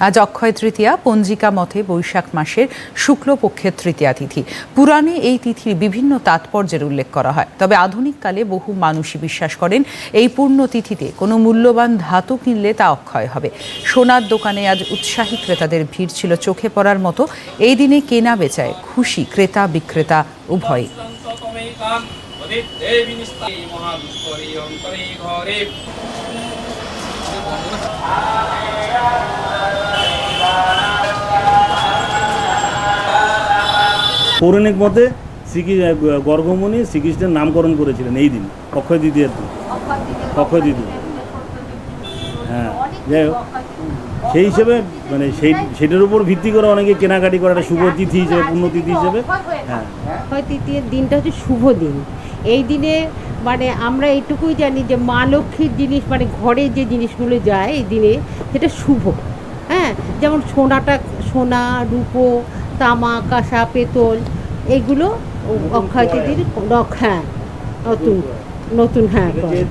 আজ অক্ষয় তৃতীয়া, পঞ্জিকা মতে বৈশাখ মাসের শুক্লপক্ষের তৃতীয়া তিথি। পুরাণে এই তিথির বিভিন্ন তাৎপর্যের উল্লেখ করা হয়। তবে আধুনিককালে বহু মানুষই বিশ্বাস করেন, এই পূর্ণ তিথিতে কোনো মূল্যবান ধাতু কিনলে তা অক্ষয় হবে। সোনার দোকানে আজ উৎসাহী ক্রেতাদের ভিড় ছিল চোখে পড়ার মতো। এই দিনে কেনা বেচায় খুশি ক্রেতা বিক্রেতা উভয়ই। পৌরাণিক মতে শ্রীকৃষ্ণ গর্গমণি শ্রীকৃষ্ণের নামকরণ করেছিলেন এই দিন, অক্ষয় দ্বিতীয়ার দিন। অক্ষয় দ্বিতীয় হ্যাঁ যাই হোক। সেই হিসেবে মানে সেই সেটার উপর ভিত্তি করে অনেকে কেনাকাটি করে, একটা শুভ তিথি হিসেবে পুণ্যতিথি হিসেবে। হ্যাঁ। অক্ষয় তৃতীয়ের দিনটা হচ্ছে শুভ দিন। এই দিনে মানে আমরা এইটুকুই জানি যে মা লক্ষ্মীর জিনিস মানে ঘরে যে জিনিসগুলো যায় এই দিনে, সেটা শুভ। হ্যাঁ যেমন সোনাটা, সোনা, রূপো তামা কাঁসা পেতল এগুলো অক্ষয় রক- হ্যাঁ নতুন নতুন হ্যাঁ এই